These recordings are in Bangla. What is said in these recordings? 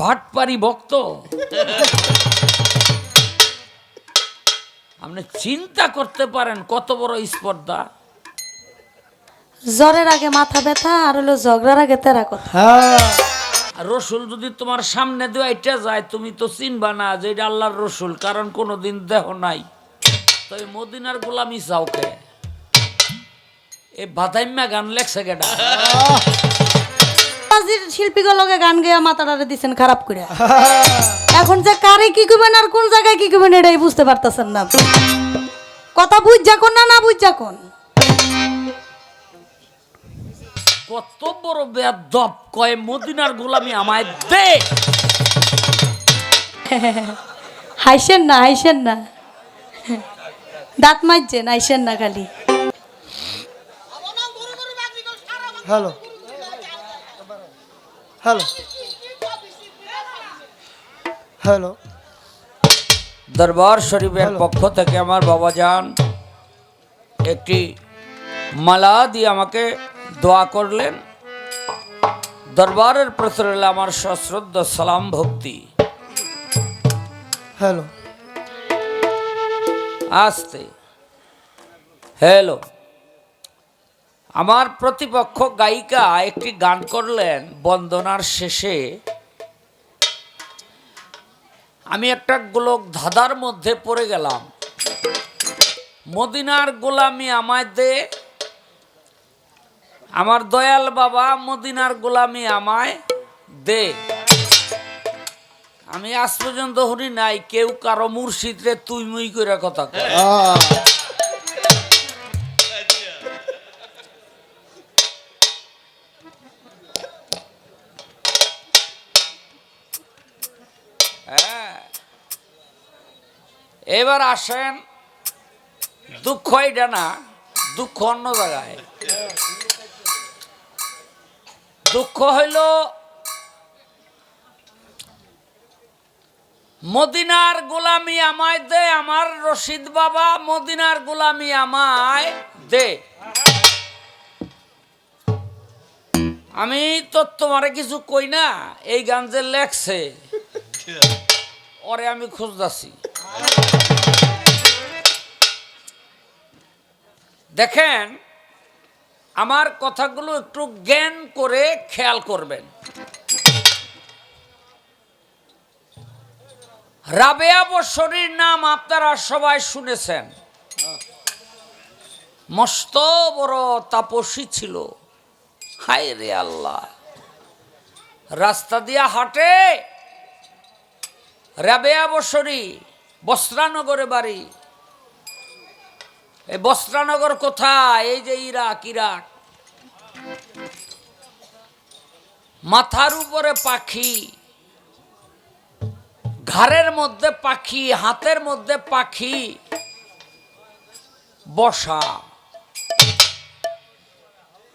ভাটপারি ভক্ত। আপনি চিন্তা করতে পারেন কত বড় স্পর্ধা। জ্বরের আগে মাথা ব্যথা আর হলো ঝগড়ার আগে তেরা কথা। হ্যাঁ। রসুল যদি তোমার সামনে দিয়ে এটা যায় তুমি তো চিনবা না যে এটা আল্লাহর রসুল কারণ কোনোদিন দেহ নাই। তো এই মদিনার গোলামি চাওকে এই বাদাইম্যা গান লেখছে কেটা বাজির শিল্পীগুলোকে গান গেয়া মাথাটারে দিছেন খারাপ করে এখন যে কারে কি করবেন আর কোন জায়গায় কি করবেন এটাই বুঝতে পারতেছেন না। কথা বুঝ যাকন না না বুঝ যাকন কত বড় বেদব কয় মদিনার গোলামি আমায় দে। হাইসেন না হাইসেন না। দাঁত মারছেন হাইসেন না খালি। হ্যালো। হ্যালো। হ্যালো। দরবার শরীফের পক্ষ থেকে আমার বাবা যান একটি মালা দিয়ে আমাকে দোয়া করলেন। দরবারের প্রতি রইল আমার সশ্রদ্ধ সালাম ভক্তি। হ্যালো। আসতে। হ্যালো। আমার প্রতিপক্ষ গায়িকা একটি গান করলেন বন্দনার শেষে। আমি একটা গোলক ধাঁধার মধ্যে পড়ে গেলাম। মদিনার গোলামি আমায় দে। আমার দয়াল বাবা মদিনার গোলামি আমায় দে। আমি আজ পর্যন্ত শুনি নাই, কেউ কারও মুর্শিদরে তুই মুই করে কথা এবার আসেন দুঃখ এটা না দুঃখ অন্য জায়গায়। দুঃখ হইল মদিনার গোলামি আমায় দে আমার রশিদ বাবা মদিনার গোলামি আমায় দে। আমি তো তোমারে কিছু কই না এই গান যে লেখছে ওরে আমি খুঁজতাছি। দেখেন, আমার কথাগুলো একটু জ্ঞান করে খেয়াল করবেন। রাবেয়া বসরির নাম আপনারা সবাই শুনেছেন। মস্ত বড় তাপসী ছিল। হায় রে আল্লাহ। রাস্তা দিয়া হাঁটে রাবেয়া বসরি বস্ত্রানগরে বাড়ি। বস্ত্রানগর কোথায়? এই যে ইরাক ইরাক। মাথার উপরে পাখি, ঘাড়ের মধ্যে পাখি, হাতের মধ্যে পাখি, বসা।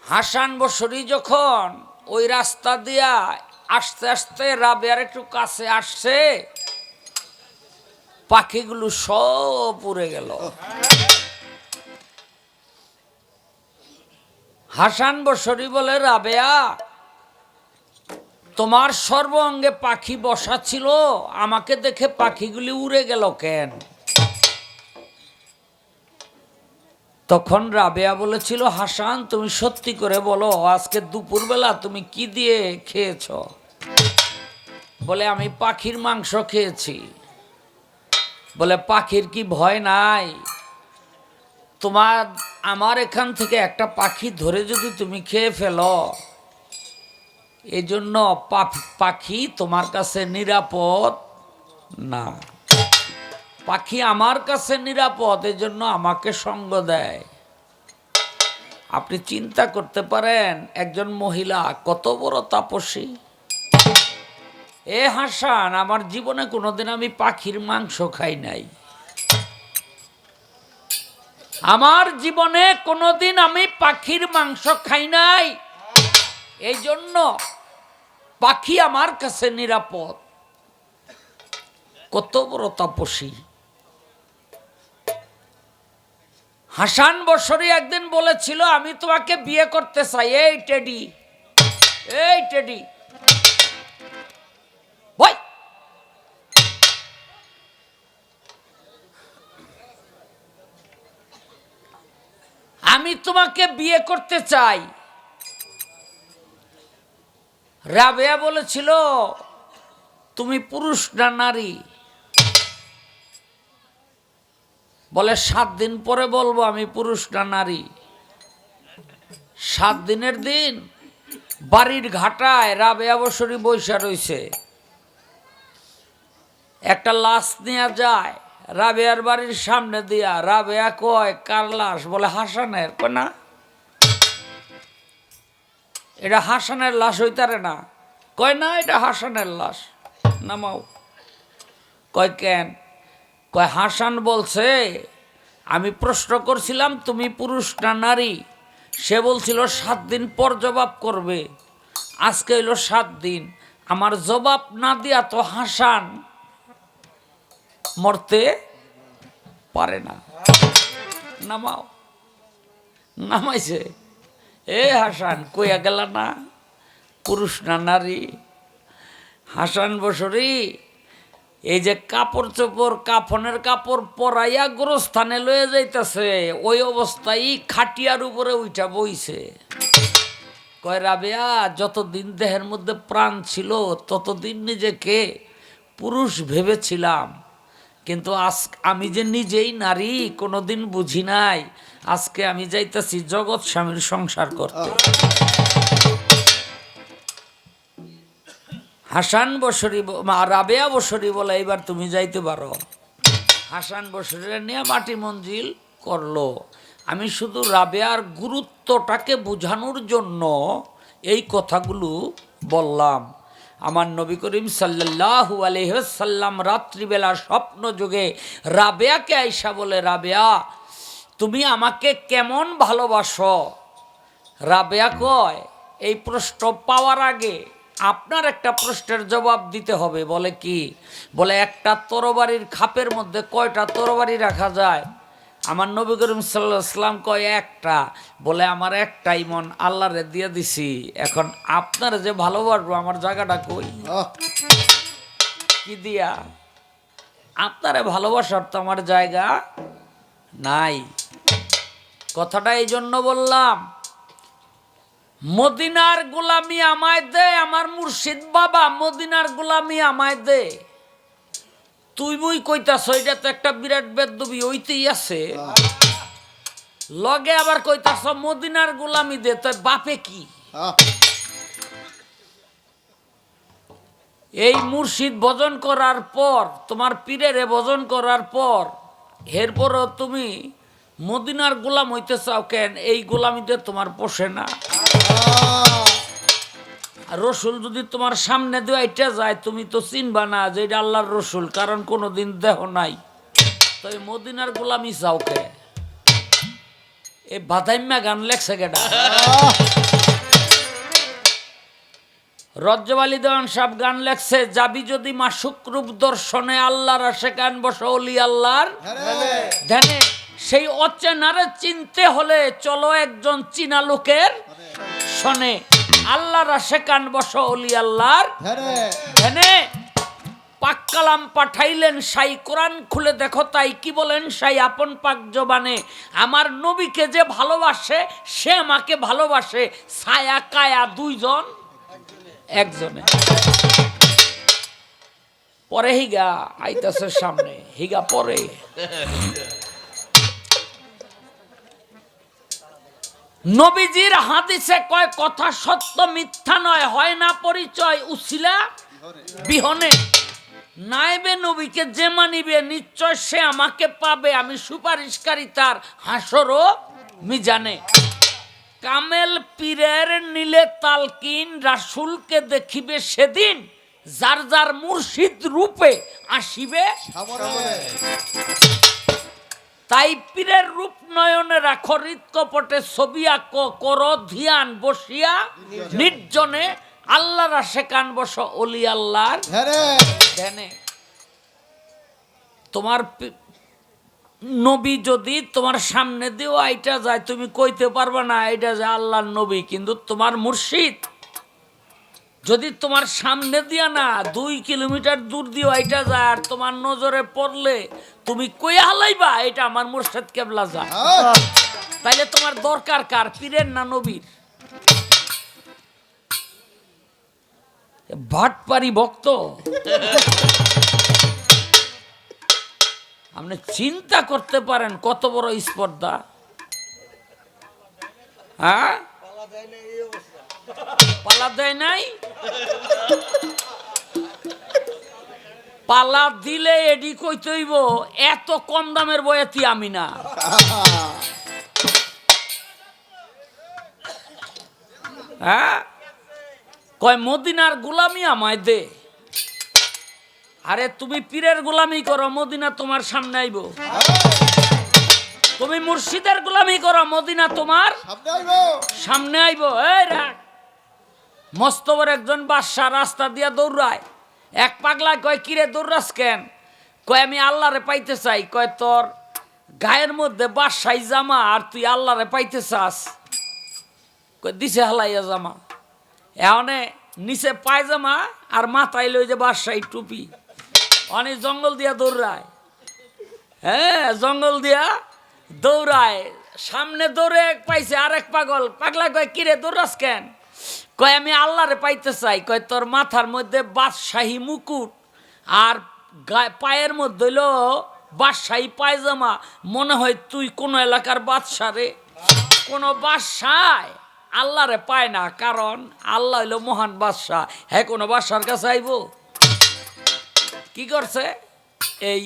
হাসান বসরি যখন ওই রাস্তা দিয়া আস্তে আস্তে রাবেয়ার একটু কাছে আসছে, পাখিগুলো সব উড়ে গেল। হাসান বসরি বলে, রাবেয়া, তোমার সর্ব অঙ্গে পাখি বসা ছিল, আমাকে দেখে পাখিগুলি উড়ে গেল কেন? তখন রাবেয়া বলেছিল, হাসান, তুমি সত্যি করে বলো, আজকে দুপুরবেলা তুমি কি দিয়ে খেয়েছ? বলে, আমি পাখির মাংস খেয়েছি। বলে, পাখির কি ভয় নাই? তোমার আমার এখান থেকে একটা পাখি ধরে যদি তুমি খেয়ে ফেলো, এজন্য জন্য পাখি তোমার কাছে নিরাপদ না। পাখি আমার কাছে নিরাপদ এই জন্য আমাকে সঙ্গ দেয়। আপনি চিন্তা করতে পারেন, একজন মহিলা কত বড় তাপসী। এ হাসান, আমার জীবনে কোনোদিন আমি পাখির মাংস খাই নাই। আমার জীবনে কোনোদিন আমি পাখির মাংস খাই নাই। এই জন্য পাখি আমার কাছে নিরাপদ। কত বড় তাপসী। হাসান বসরি একদিন বলেছিল, আমি তোমাকে বিয়ে করতে চাই। এই টেডি এই টেডি আমি তোমাকে বিয়ে করতে চাই। রাবেয়া বলেছিল, তুমি পুরুষ না নারী? বলে, সাত দিন পরে বলব আমি পুরুষ না নারী। সাত দিনের দিন বাড়ির ঘাটায় রাবেয়া বসরি বৈশা রয়েছে একটা লাশ নেওয়া যায়। রাবেয়ার বাড়ির সামনে দিয়া রাবেয়া কয় কার লাশ? বলে হাসানের। কয় না। এটা হাসানের লাশ হইতারে না। কয় না এটা হাসানের লাশ। নামাও। কয় কেন? কয় হাসান বলছে আমি প্রশ্ন করছিলাম তুমি পুরুষ না নারী? সে বলছিল সাত দিন পর জবাব করবে। আজকে হইল সাত দিন। আমার জবাব না দিয়া তো হাসান। মরতে পারে না। নামাও। নামাইছে। এ হাসান, কইয়া গেল না, পুরুষ না নারী। হাসান বসরি, এই যে কাপড় চোপড়, কাফনের কাপড় পরাইয়া গোরস্থানে লয়ে যাইতেছে, ওই অবস্থায় খাটিয়ার উপরে উঠা বইছে। কয়, রাবেয়া, যতদিন দেহের মধ্যে প্রাণ ছিল, ততদিন নিজেকে পুরুষ ভেবেছিলাম। কিন্তু আজ আমি যে নিজেই নারী, কোনোদিন বুঝি নাই। আজকে আমি যাইতেছি জগৎ স্বামীর সংসার করতে। হাসান বসরি রাবেয়া বসরি বলে এবার তুমি যাইতে পারো। হাসান বসরিরা নিয়ে মাটি মঞ্জিল করল। আমি শুধু রাবেয়ার গুরুত্বটাকে বোঝানোর জন্য এই কথাগুলো বললাম। আমার নবী করিম সাল্লাহু আলহ্লাম রাত্রিবেলা স্বপ্ন যুগে, রাবেয়াকে আইসা বলে, রাবেয়া, তুমি আমাকে কেমন ভালোবাসো? রাবেয়া কয়, এই প্রশ্ন পাওয়ার আগে আপনার একটা প্রশ্নের জবাব দিতে হবে। বলে কি? বলে, একটা তরবারির খাপের মধ্যে কয়টা তরবারি রাখা যায়? আমার নবী করিম সাল্লাম কয় একটা। বলে আমার একটাই মন আল্লাহরে দিয়ে দিছি। এখন আপনার যে ভালোবাসবো আমার জায়গাটা কই? কি দিয়া? আপনারে ভালোবাসার তো আমার জায়গা নাই। কথাটা এই জন্য বললাম মদিনার গোলামি আমায় দে আমার মুর্শিদ বাবা মদিনার গোলামি আমায় দে। তুই বই কইতাছ এটা তো একটা বিরাট বেদবি ওইতেই আছে। লগে আবার কইতাছ মদিনার গোলামি দে তো বাপে কি? এই মুর্শিদ ভজন করার পর তোমার পীরেরে ভজন করার পর এরপরও তুমি মদিনার গোলাম হইতে চাও কেন? এই গোলামিতে তোমার পোষে না। রসুল যদি তোমার সামনে দেওয়া এটা যায়, তুমি তো চিনবা না যে এটা আল্লাহর রসুল, কারণ কোনোদিন দেহ নাই। তো এই মদিনার গোলামি চাও কে? এই বাদাইম্যা গান লেখছে কেটা রজ্জবালি দেওয়ান সাহেব গান লেখছে, যাবি যদি মাসুক রূপ দর্শনে আল্লাহর আসে গান বসে অলি আল্লাহর ধ্যানে। সেই অচেনারে চিনতে হলে চলো একজন চীনা লোকের শনে। আল্লাহর আসে কান বস অলি আল্লাহর। ধ্যানে পাক কালাম পাঠাইলেন সাই কোরআন খুলে দেখো তাই কি বলেন সাই আপন পাক জবানে আমার নবীকে যে ভালোবাসে সে আমাকে ভালোবাসে। ছায়া কায়া দুইজন একজনে। পরে হিগা আইতাছে সামনে হিগা পরে। নবীজির হাদিসে কয় কথা সত্য, মিথ্যা নয়, হয় না পরিচয় উছিলা বিহনে। নাইবে নবীকে যে মানিবে, নিশ্চয় সে আমাকে পাবে, আমি সুপারিশকারী তার হাসরও মিজানে। কামেল পীরের নীলে তালকিন রাসুলকে দেখিবে সেদিন, যার যার মুর্শিদ রূপে আসিবে। তাই পীরের রূপ নয়নে রাখো হৃৎকপটে ছবি আঁক কর ধিয়ান বসিয়া নির্জনে। আল্লাহর আসে কান বস অলি আল্লাহর ধ্যানে। তোমার নবী যদি তোমার সামনে দিয়েও আইটা যায় তুমি কইতে পারবে না এটা যে আল্লাহর নবী কিন্তু তোমার মুর্শিদ যদি তোমার সামনে দিয়া না দুই কিলোমিটার দূর দিয়ে যায় আর তোমার নজরে পড়লে তুমি কই হালাইবা, এটা আমার মুর্শিদ কেবলা যায়। তাইলে তোমার দরকার কার, পীরের না নবীর? ভাটপারি ভক্ত। আপনি চিন্তা করতে পারেন কত বড় স্পর্ধা। হ্যাঁ? পালা দেয় নাই? পালা দিলে এডি কইতইব এত কম দামের বয়াতি আমি না। হ্যাঁ? কয় মদিনার গোলামি আমায় দে। আরে তুমি পীরের গোলামি করো মদিনা তোমার সামনে আইব। তুমি মুর্শিদের গোলামি করো মদিনা তোমার সামনে আইব। এই রাখ। মস্ত বড় একজন বাদশা রাস্তা দিয়া দৌড়ায়। এক পাগলা কয়, কিরে, দৌড়াস কেন? কয়, আমি আল্লাহরে পাইতে চাই। কয়, তোর গায়ের মধ্যে বাদশাই জামা আর তুই আল্লাহরে পাইতে চাস। কয়, দিছে হালাইয়া জামা। এহনে নিচে পায়জামা আর মাথায় লই যে বাদশাই টুপি। অনেক জঙ্গল দিয়া দৌড়ায়। হ্যাঁ জঙ্গল দিয়া দৌড়ায়। সামনে দৌড়ে পাইছে আর এক পাগল। পাগলা কয়, কিরে, দৌড়াস কেন? কয়, আমি আল্লাহরে পাইতে চাই। কয়, তোর মাথার মধ্যে বাদশাহী মুকুট আর পায়ের মধ্যে হইল বাদশাহী পায়জামা। মনে হয় তুই কোন এলাকার বাদশা রে। কোনো বাদশায় আল্লাহরে পায় না, কারণ আল্লাহ হইল মহান বাদশাহ। হ্যাঁ কোনো বাদশার কাছে আইব? কি করছে? এই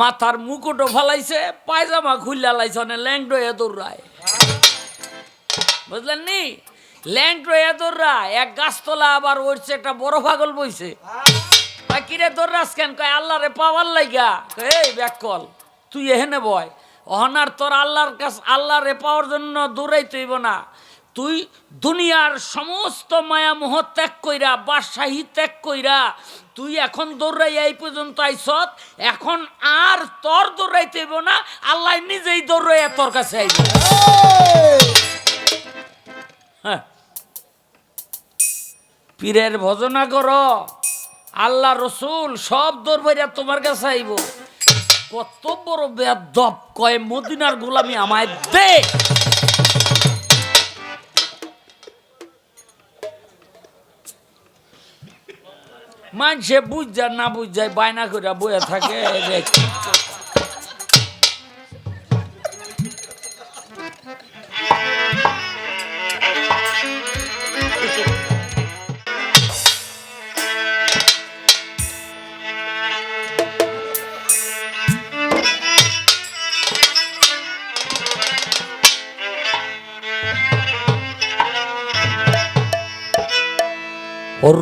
মাথার মুকুটও ফালাইছে, পায়জামা খুললা লাইছে, অনেক ল্যাংড হয়ে দৌড়ায়। বুঝলেন নি? ল্যাংড হয়ে দৌড়ায় এক গাছতলা আবার উঠছে একটা বড় পাগল বইছে। কিরে দৌড়াস কেন? কয়, আল্লাহরে পাওয়ার লাইগা। এই ব্যাকল তুই এহেনে বয়, অহনার তোর আল্লাহর কাছ, আল্লাহরে পাওয়ার জন্য দৌড়াইতে হইব না। তুই দুনিয়ার সমস্ত মায়া মোহ ত্যাগ কইরা, বাদশাহী ত্যাগ কইরা, তুই এখন দৌড়াই এই পর্যন্ত আইসত, এখন আর তোর দৌড়াইতে হইব না, আল্লাহ নিজেই দৌড়াইয়া তোর কাছে আইব। হ্যাঁ। পীরের ভজনা করো। আল্লাহ রসুল সব দরবারিয়া তোমার কাছে আইব। কত বড় বেদব কয়, মদিনার গোলামি আমায় দে। মানুষে বুঝ যায়, না বুঝ যায়, বায়না করে বয়ে থাকে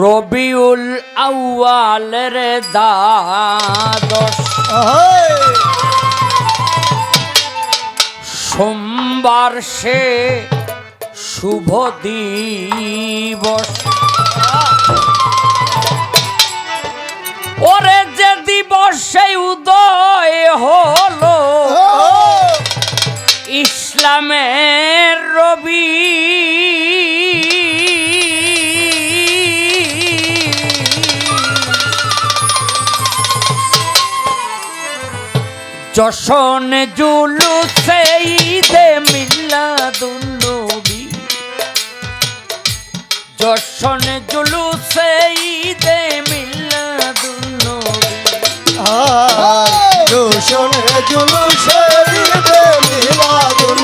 রবিউল আউয়ালের দ্বাদশ। সোমবার সে শুভ দিবস। ওরে যে দিবস উদয় হলো ইসলামের রবি যশন জুলু সেই দে মিল্লাদুন্নবী জশন জুলু সেই দে মিল্লাদুন্নবী জোশনে জুলুসে দিবে মিলাদুল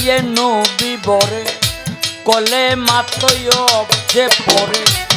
দিয়ে নবী বরে কলে মাতয় যে পরে।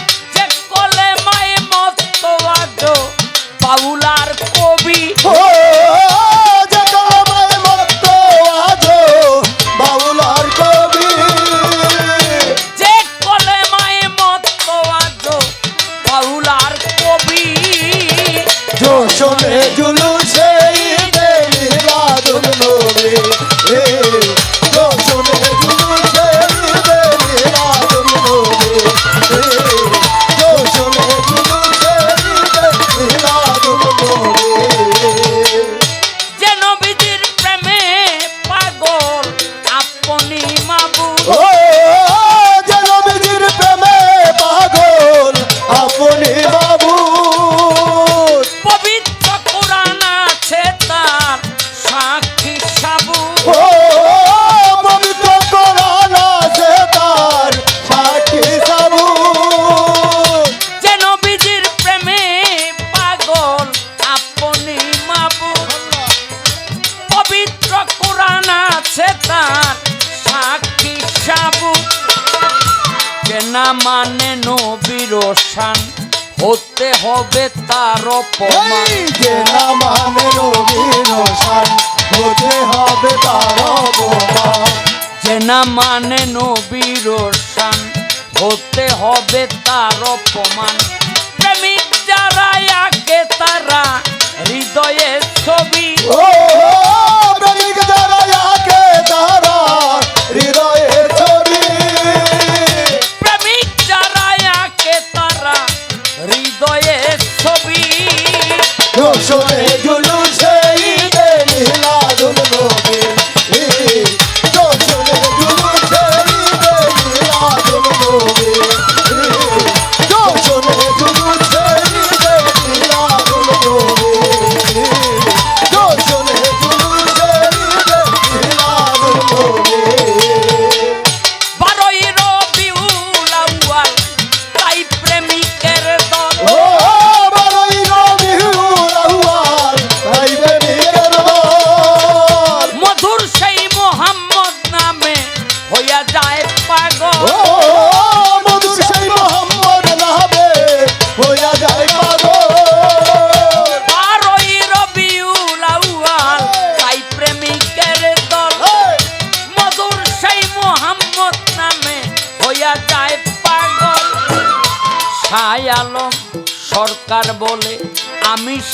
হবে তার অপমান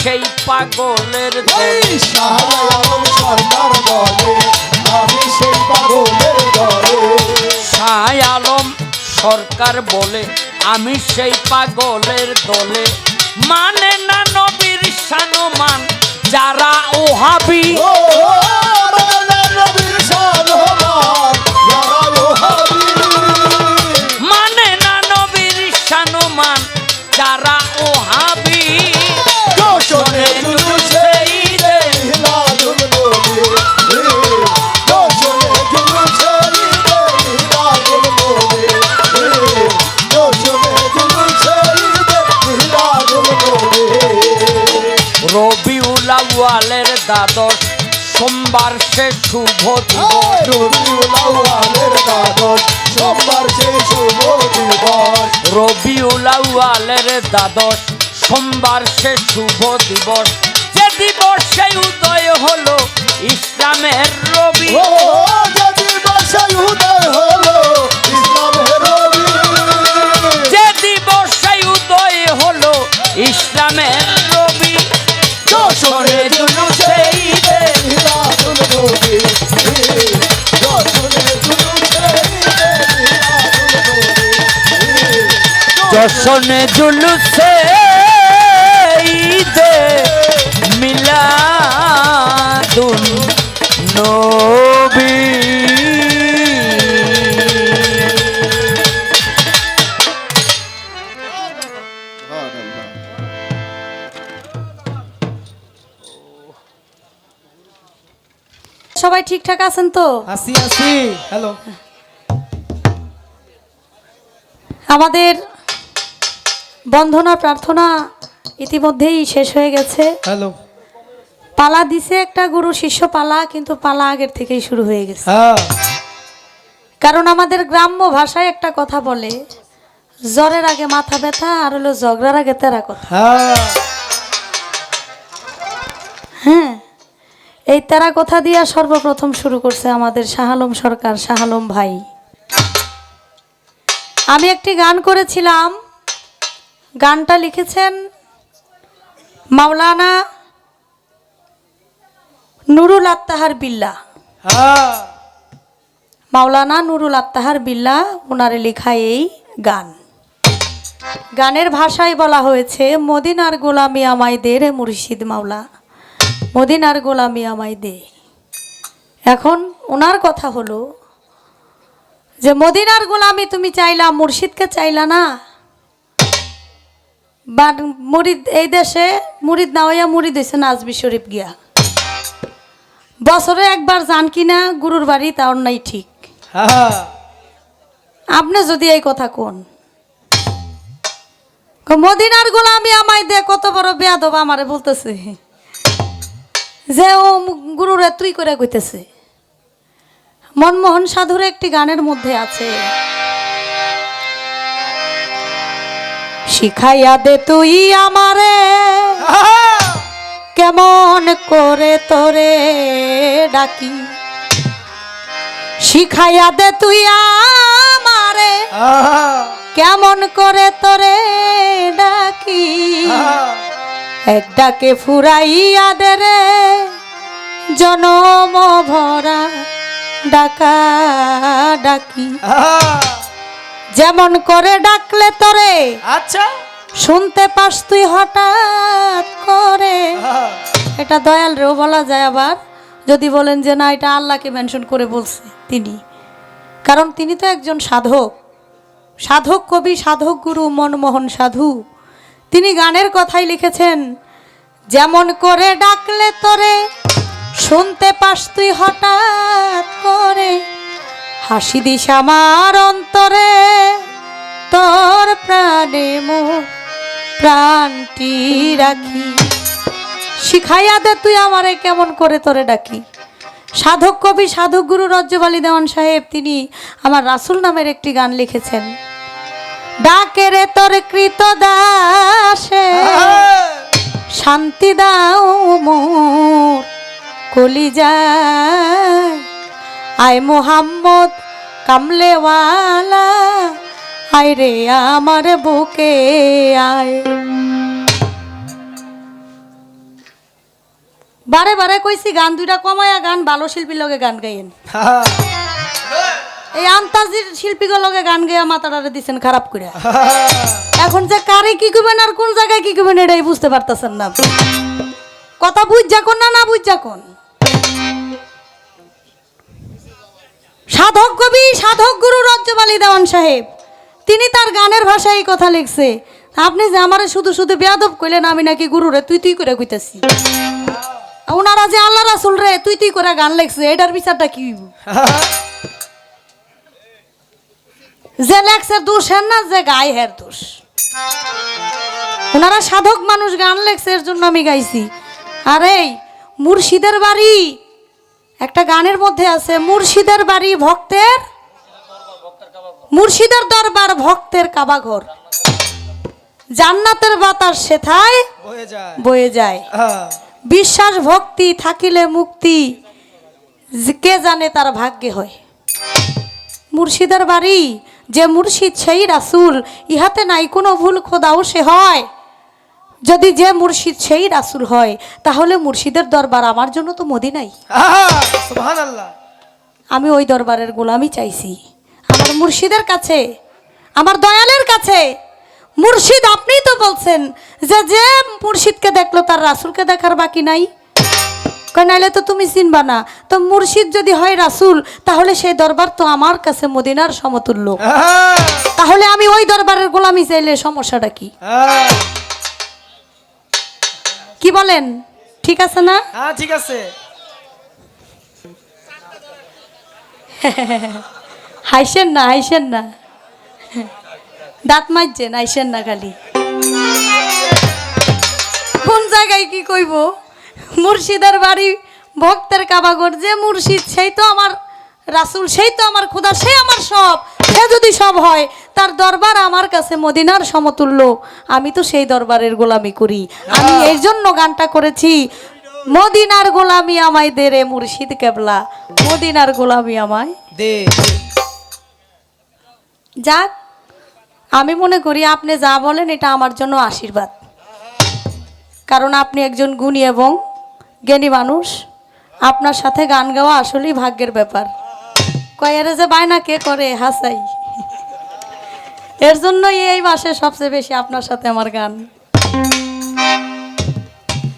সেই পাগলের শাহ আলম সরকার বলে আমি সেই পাগলের দলে। মানে না নবীর সানমান যারা ওহাবি শফিউলাওয়ালের দ্বাদশ সোমবার সেই সোমবার সে শুভ দিবস। যে দিবস উদয় হলো ইসলামের রবি। উদয় দর্শনে জুলুসে ঈদে মিলাদুন নবী। সবাই ঠিকঠাক আছেন তো? আসি আসি হ্যালো। আমাদের বন্ধনা প্রার্থনা ইতিমধ্যেই শেষ হয়ে গেছে। হ্যালো। পালা দিছে একটা গুরু শিষ্য পালা কিন্তু পালা আগের থেকেই শুরু হয়ে গেছে। হ্যাঁ। কারণ আমাদের গ্রাম্য ভাষায় একটা কথা বলে জ্বরের আগে মাথা ব্যথা আর হলো ঝগড়ার আগে তেরা কথা। হ্যাঁ। হ্যাঁ এই তেরা কথা দিয়া সর্বপ্রথম শুরু করছে আমাদের শাহালম সরকার শাহালম ভাই। আমি একটি গান করেছিলাম গানটা লিখেছেন মাওলানা নুরুল আত্তাহার বিল্লা। মাওলানা নুরুল আত্তাহার বিল্লা ওনারে লেখা এই গান। গানের ভাষায় বলা হয়েছে, মদিনার গোলামি আমায় দে রে মুর্শিদ মাওলা, মদিনার গোলামি আমায় দে। এখন ওনার কথা হলো যে, মদিনার গোলামি তুমি চাইলা, মুর্শিদকে চাইলা না? বা মুরিদ এই দেশে মুরিদ না হইয়া মুরিদ হয়েছে নাজবি শরীফ গিয়া। বছরে একবার যান কিনা গুরুর বাড়ি তার নাই ঠিক। আপনি যদি এই কথা কোন। মদিনার গোলামি আমায় দে কত বড় বেয়াদব আমারে বলতেছে। যে ও গুরুরে তুই করে কইতেছে। মনমোহন সাধুর একটি গানের মধ্যে আছে। শিখাইয়া দে তুই আমারে। কেমন করে তোরে ডাকি। শিখাইয়া দে তুই আমারে। কেমন করে তোরে ডাকি। এক ডাকে ফুরাইয়া দে রে। জনম ভরা ডাকা ডাকি। যেমন করে ডাকলে তোরে আচ্ছা। শুনতে পাস তুই হঠাৎ করে। এটা দয়াল রেও বলা যায় আবার। যদি বলেন যে না এটা আল্লাহকে মেনশন করে বলছে তিনি। কারণ তিনি তো একজন সাধক। সাধক কবি সাধক গুরু মনমোহন সাধু। তিনি গানের কথাই লিখেছেন যেমন করে ডাকলে তোরে শুনতে পাস তুই হঠাৎ করে। হাসি দিস আমার অন্তরে, তোর প্রাণে মোর প্রাণটি রাখি। শিখাইয়া দে তুই আমারে কেমন করে তোরে ডাকি। সাধক কবি, সাধক গুরু রজ্জবালী দেওয়ান সাহেব, তিনি আমার রাসুল নামের একটি গান লিখেছেন। ডাকে রে তোর কৃত দাসে, শান্তি দাও মোর কলি যায় আয় মোহাম্মদ কামলেওয়ালা, আয় রে আমার বুকে আয়। বারে বারে কইছি, গান দুইটা কমায়া গান, ভালো শিল্পীর লগে গান গাইয়েন। এই আন্তাজির শিল্পীগুলোর লগে গান গাইয়া মাথাটারে দিছেন খারাপ করে। এখন যে কারে কি করবেন আর কোন জায়গায় কি করবেন এটাই বুঝতে পারতেছেন না। কথা বুঝ যাকন না না বুঝ যাকন। সাধক কবি সাধক গুরু রজ্জবালী দেওয়ান সাহেব। তিনি তার গানের ভাষায় এই কথা লিখছে। আপনি যে আমারে শুধু শুধু বেয়াদব কইলেন, আমি নাকি গুরুরে তুই তুই করে কইতাছি। ওনারা যে আল্লাহ রাসুল রে, তুই তুই করে গান লেখছে, এটার বিচারটা কি? যে লেখছে দোষ হের না, যে গায়ে হের দোষ। ওনারা সাধক মানুষ গান লেখছে, এর জন্য আমি গাইছি। আর, মুর্শিদের বাড়ি একটা গানের মধ্যে আছে মুর্শিদের বাড়ি ভক্তের মুর্শিদের দরবার ভক্তের কাবাঘর। জান্নাতের বাতাস সেথায় বয়ে যায়। বিশ্বাস ভক্তি থাকিলে মুক্তি কে জানে তার ভাগ্যে হয়। মুর্শিদের বাড়ি যে মুর্শিদ সেই রাসুল ইহাতে নাই কোনো ভুল খোদাও সে হয়। যদি যে মুর্শিদ সেই রাসুল হয় তাহলে মুর্শিদের দরবার আমার জন্য তো মদিনাই। আমি ওই দরবারের গোলামি চাইছি। আমার মুর্শিদের কাছে আমার দয়ালের কাছে। মুর্শিদ আপনিই তো বলছেন যে যে মুর্শিদকে দেখল তার রাসুলকে দেখার বাকি নাই। নাইলে তো তুমি চিনবা না। তো মুর্শিদ যদি হয় রাসুল তাহলে সেই দরবার তো আমার কাছে মদিনার সমতুল্য। তাহলে আমি ওই দরবারের গোলামি চাইলে সমস্যাটা কি? কি বলেন? ঠিক আছে না? হ্যাঁ ঠিক আছে। হাইসেন না হাইসেন না। দাঁত মাজছেন হাইসেন না খালি। কোন জায়গায় কি কইব? মুর্শিদের বাড়ি ভক্তের কাবাগর যে মুর্শিদ সেই তো আমার রাসুল সেই তো আমার খুদা সে আমার সব। সে যদি সব হয় তার দরবার আমার কাছে মদিনার সমতুল্য। আমি তো সেই দরবারের গোলামি করি। আমি এই জন্য গানটা করেছি মদিনার গোলামি আমায় দে রে মুর্শিদ কেবলা। মদিনার গোলামি আমায় দে। যাক আমি মনে করি আপনি যা বলেন এটা আমার জন্য আশীর্বাদ। কারণ আপনি একজন গুণী এবং জ্ঞানী মানুষ। আপনার সাথে গান গাওয়া আসলেই ভাগ্যের ব্যাপার। কয়ারে যে বায়না কে করে হাসাই। এর জন্যই এই মাসে সবচেয়ে বেশি আপনার সাথে আমার গান।